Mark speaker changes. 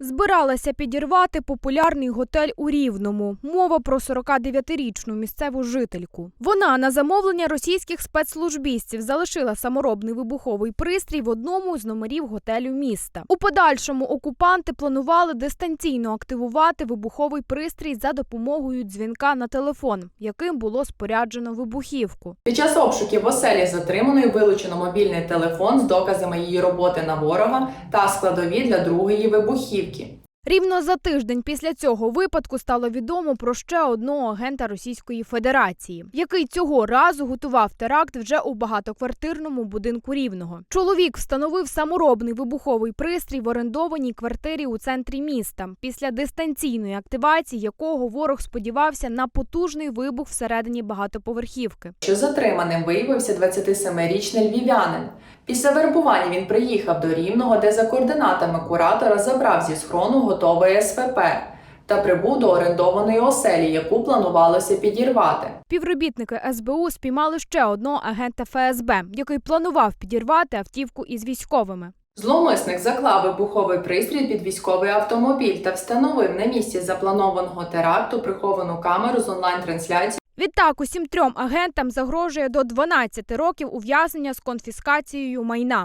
Speaker 1: Збиралася підірвати популярний готель у Рівному. Мова про 49-річну місцеву жительку. Вона на замовлення російських спецслужбістів залишила саморобний вибуховий пристрій в одному з номерів готелю міста. У подальшому окупанти планували дистанційно активувати вибуховий пристрій за допомогою дзвінка на телефон, яким було споряджено вибухівку.
Speaker 2: Під час обшуків в оселі затриманої вилучено мобільний телефон з доказами її роботи на ворога та складові для другої вибухівки.
Speaker 1: Рівно за тиждень після цього випадку стало відомо про ще одного агента Російської Федерації, який цього разу готував теракт вже у багатоквартирному будинку Рівного. Чоловік встановив саморобний вибуховий пристрій в орендованій квартирі у центрі міста, після дистанційної активації якого ворог сподівався на потужний вибух всередині багатоповерхівки.
Speaker 2: Що затриманим виявився 27-річний львів'янин. Після вербування він приїхав до Рівного, де за координатами куратора забрав зі схрону готовий СВП та прибув до орендованої оселі, яку планувалося підірвати.
Speaker 1: Співробітники СБУ спіймали ще одного агента ФСБ, який планував підірвати автівку із військовими.
Speaker 2: Зловмисник заклав вибуховий пристрій під військовий автомобіль та встановив на місці запланованого теракту приховану камеру з онлайн-трансляції.
Speaker 1: Відтак усім трьом агентам загрожує до 12 років ув'язнення з конфіскацією майна.